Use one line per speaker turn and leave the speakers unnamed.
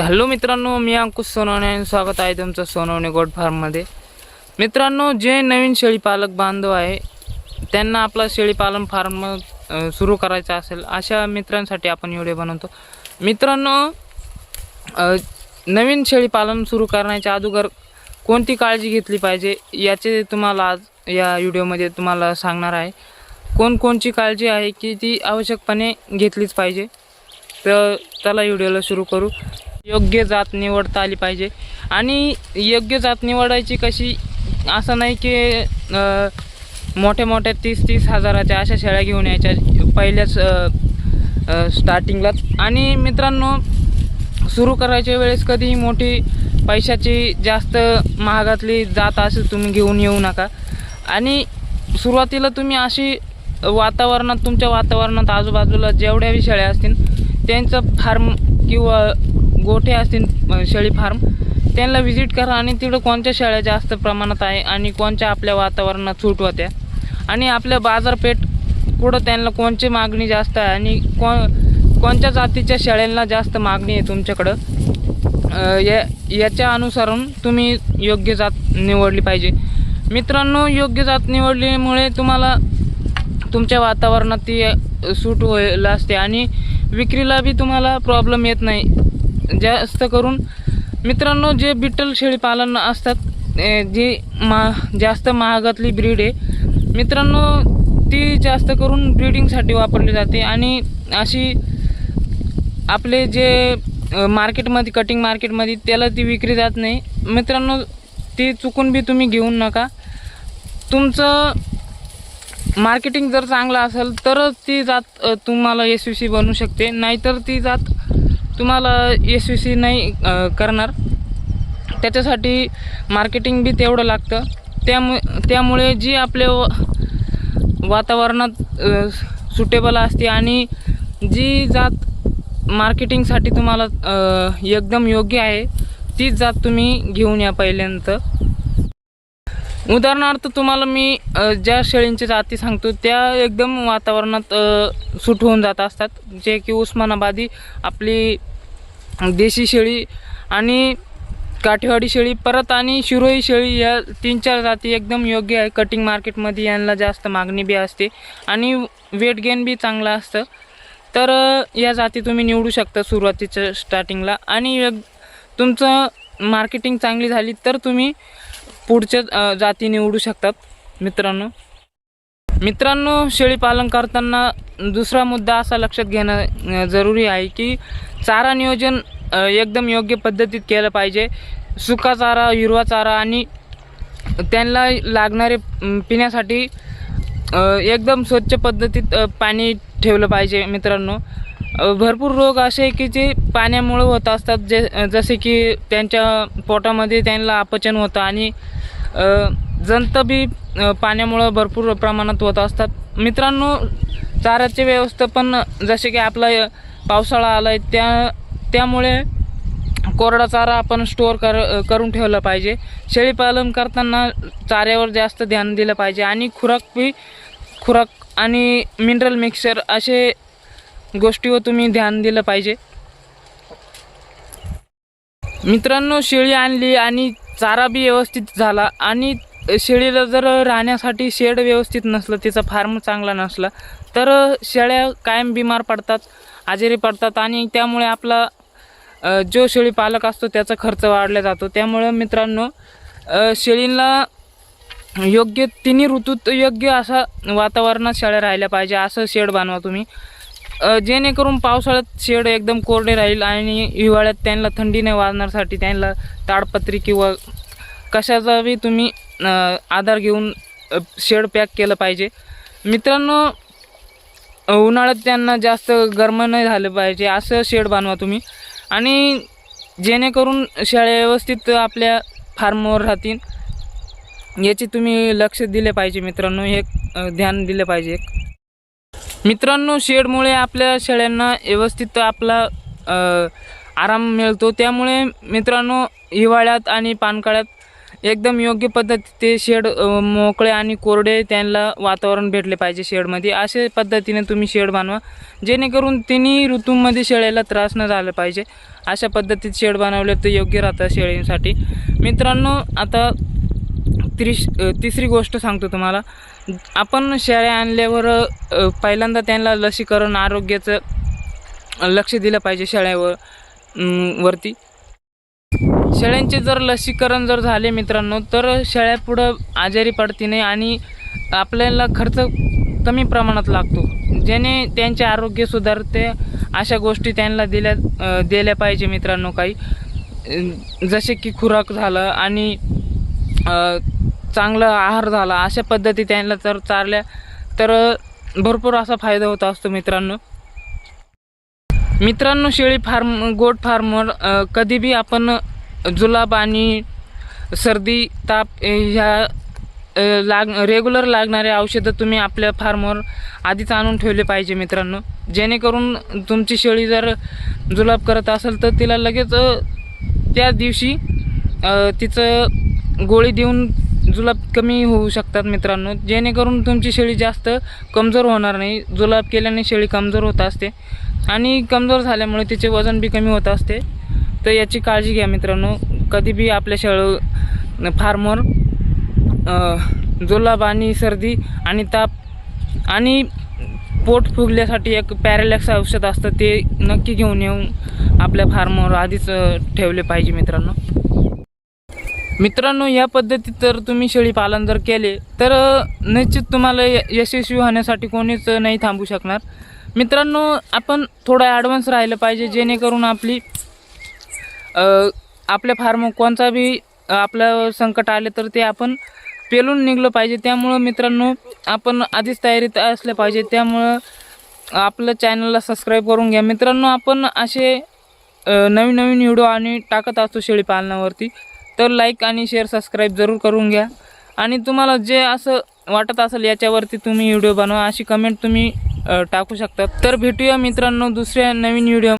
Hello मित्रांनो मी अंकुश सोनवणे आणि स्वागत आहे तुमचं सोनवणे गोड फार्ममध्ये. मित्रांनो जे नवीन शेळीपालक बांधव आहे त्यांना आपला शेळीपालन फार्म सुरू करायचा असेल अशा मित्रांसाठी आपण व्हिडिओ बनवतो. मित्रांनो नवीन शेळीपालन सुरू करण्याच्या अगोदर कोणती काळजी घेतली पाहिजे याचे तुम्हाला आज या व्हिडिओमध्ये तुम्हाला सांगणार आहे. कोणकोणची काळजी आहे की ती आवश्यकपणे घेतलीच पाहिजे तर चला व्हिडिओला सुरू करू. योग्य जात निवडता आली पाहिजे. आणि योग्य जात निवडायची कशी असं नाही की मोठ्या मोठ्या तीस तीस हजाराच्या अशा शेळ्या घेऊन यायच्या पहिल्याच स्टार्टिंगलाच आणि मित्रांनो सुरू करायच्या वेळेस कधीही मोठी पैशाची जास्त महागातली जात असेल तुम्ही घेऊन येऊ नका. आणि सुरुवातीला तुम्ही अशी वातावरणात तुमच्या वातावरणात आजूबाजूला जेवढ्याही शेळ्या असतील त्यांचं फार्म किंवा गोठे असतील शेळी फार्म त्यांना व्हिजिट करा आणि तिकडं कोणत्या शेळ्या जास्त प्रमाणात आहे आणि कोणत्या आपल्या वातावरणात सूट होत्या. आणि आपल्या बाजारपेठ कुठं त्यांना कोणची मागणी जास्त आहे आणि को कोणत्या जातीच्या शेळ्यांना जास्त मागणी आहे तुमच्याकडं. या याच्या अनुसरून तुम्ही योग्य जात निवडली पाहिजे. मित्रांनो योग्य जात निवडल्यामुळे तुम्हाला तुमच्या वातावरणात ती सूट होईल असते आणि विक्रीला बी तुम्हाला प्रॉब्लेम येत नाही. जास्त करून मित्रांनो जे बिट्टल शेळी पालन असतात जी मा जास्त महागातली ब्रीड आहे मित्रांनो ती जास्त करून ब्रीडिंगसाठी वापरली जाते आणि अशी आपले जे मार्केटमध्ये कटिंग मार्केटमध्ये त्याला ती विक्री जात नाही. मित्रांनो ती चुकून बी तुम्ही घेऊ नका. तुमचं मार्केटिंग जर चांगलं असेल तरच ती जात तुम्हाला यशस्वी बनू शकते. नाहीतर ती जात तुम्हाला एस यू सी नाही करणार. त्याच्यासाठी मार्केटिंग बी तेवढं लागतं. त्यामुळे त्यामुळे जी आपल्या व- वातावरणात सुटेबल असते आणि जी जात मार्केटिंगसाठी तुम्हाला एकदम योग्य आहे तीच जात तुम्ही घेऊन या पहिल्यांदा. उदाहरणार्थ तुम्हाला मी ज्या शेळींची जाती सांगतो त्या एकदम वातावरणात सूट होऊन जात असतात. जे की उस्मानाबादी आपली देशी शेळी आणि काठेवाडी शेळी परत आणि शिरोई शेळी या तीन चार जाती एकदम योग्य आहे. कटिंग मार्केटमध्ये यांना जास्त मागणी बी असते आणि वेट गेन बी चांगलं असतं. तर या जाती तुम्ही निवडू शकता सुरुवातीच्या स्टार्टिंगला आणि एक- तुमचं मार्केटिंग चांगली झाली तर तुम्ही पुढच्या जाती निवडू शकतात मित्रांनो. मित्रांनो शेळी पालन करताना दुसरा मुद्दा असा लक्षात घेणं जरुरी आहे की चारा नियोजन एकदम योग्य पद्धतीत केलं पाहिजे. सुका चारा हिरवा चारा आणि त्यांना लागणारे पिण्यासाठी एकदम स्वच्छ पद्धतीत पाणी ठेवलं पाहिजे मित्रांनो. भरपूर रोग असे की जे पाण्यामुळे होत असतात जे जसे की त्यांच्या पोटामध्ये त्यांना अपचन होतं आणि जंत बी पाण्यामुळं भरपूर प्रमाणात होत असतात. मित्रांनो चाऱ्याचे व्यवस्थापन जसे की आपला पावसाळा आला आहे त्या त्यामुळे कोरडा चारा आपण स्टोअर कर करून ठेवला पाहिजे. शेळीपालन करताना चाऱ्यावर जास्त ध्यान दिलं पाहिजे आणि खुराक बी खुराक आणि मिनरल मिक्सर असे गोष्टीवर तुम्ही ध्यान दिलं पाहिजे. मित्रांनो शेळी आणली आणि चारा बी व्यवस्थित झाला आणि शेळीला जर राहण्यासाठी शेड व्यवस्थित नसलं तिचा फार्म चांगला नसला तर शेळ्या कायम बिमार पडतात आजारी पडतात आणि त्यामुळे आपला जो शेळी पालक असतो त्याचा खर्च वाढला जातो. त्यामुळं मित्रांनो शेळींना योग्य तिन्ही ऋतूत योग्य असा वातावरणात शेळ्या राहिल्या पाहिजे असं शेड बनवा तुम्ही. जेणेकरून पावसाळ्यात शेड एकदम कोरडे राहील आणि हिवाळ्यात त्यांना थंडी नाही वाजण्यासाठी त्यांना ताडपत्री किंवा कशाचा बी तुम्ही आधार घेऊन शेड पॅक केलं पाहिजे. मित्रांनो उन्हाळ्यात त्यांना जास्त गरम नाही झालं पाहिजे असं शेड बनवा तुम्ही. आणि जेणेकरून शेळ्या व्यवस्थित आपल्या फार्मवर राहतील याची तुम्ही लक्ष दिले पाहिजे मित्रांनो हे ध्यान दिलं पाहिजे. एक मित्रांनो शेडमुळे आपल्या शेळ्यांना व्यवस्थित आपला आराम मिळतो. त्यामुळे मित्रांनो हिवाळ्यात आणि पानकाळ्यात एकदम योग्य पद्धती ते शेड मोकळे आणि कोरडे त्यांना वातावरण भेटले पाहिजे शेडमध्ये. अशा पद्धतीने तुम्ही शेड बनवा. जेणेकरून तिन्ही ऋतूंमध्ये शेळ्याला त्रास न झाला पाहिजे. अशा पद्धतीत शेड बनवले तर योग्य राहतं शेळींसाठी. मित्रांनो आता त्रिश तिसरी गोष्ट सांगतो तुम्हाला. आपण शेळ्या आणल्यावर पहिल्यांदा त्यांना लसीकरण आरोग्याचं लक्ष दिलं पाहिजे शेळ्यावर वरती. शेळ्यांचे जर लसीकरण जर झाले मित्रांनो तर शेळ्या पुढं आजारी पडती नाही आणि आपल्याला खर्च कमी प्रमाणात लागतो. ज्याने त्यांचे आरोग्य सुधारते अशा गोष्टी त्यांना दिल्या दिल्या पाहिजे मित्रांनो काही. जसे की खुराक झालं आणि चांगला आहार झाला अशा पद्धती त्यांना जर चारल्या तर भरपूर असा फायदा होत असतो मित्रांनो. मित्रांनो शेळी फार्म गोट फार्मवर कधीबी आपण जुलाब आणि सर्दी ताप ह्या लाग रेग्युलर लागणारे औषधं तुम्ही आपल्या फार्मवर आधीच आणून ठेवले पाहिजे मित्रांनो. जेणेकरून तुमची शेळी जर जुलाब करत असेल तर तिला लगेच त्या दिवशी तिचं गोळी देऊन जुलाब कमी होऊ शकतात मित्रांनो. जेणेकरून तुमची शेळी जास्त कमजोर होणार नाही. जुलाब केल्याने शेळी कमजोर होत असते. आणि कमजोर झाल्यामुळे तिचे वजन बी कमी होत असते. तर याची काळजी घ्या मित्रांनो. कधी बी आपल्या शेळ फार्मर जुलाब आणि सर्दी आणि ताप आणि पोट फुगल्यासाठी एक पॅरेलॅक्स औषध असतं ते नक्की घेऊन येऊन आपल्या फार्मवर आधीच ठेवले पाहिजे मित्रांनो. मित्रांनो या पद्धतीत जर तुम्ही शेळी पालन जर केले तर निश्चित तुम्हाला य- यशस्वी होण्यासाठी कोणीच नाही थांबू शकणार. मित्रांनो आपण थोडं ॲडव्हान्स राहिलं पाहिजे जेणेकरून आपली आपल्या फार्म कोणता बी आपलं संकट आले तर ते आपण पेलून निघलं पाहिजे. त्यामुळं मित्रांनो आपण आधीच तयारीत असलं पाहिजे. त्यामुळं आपलं चॅनलला सबस्क्राईब करून घ्या. मित्रांनो आपण असे नवीन नवीन व्हिडिओ आणि टाकत असतो शेळी पालनावरती. तर लाईक आणि शेअर सबस्क्राईब जरूर करून घ्या. आणि तुम्हाला जे असं वाटत असेल याच्यावरती तुम्ही व्हिडिओ बनवा अशी कमेंट तुम्ही टाकू शकता. तर भेटूया मित्रांनो दुसऱ्या नवीन व्हिडिओ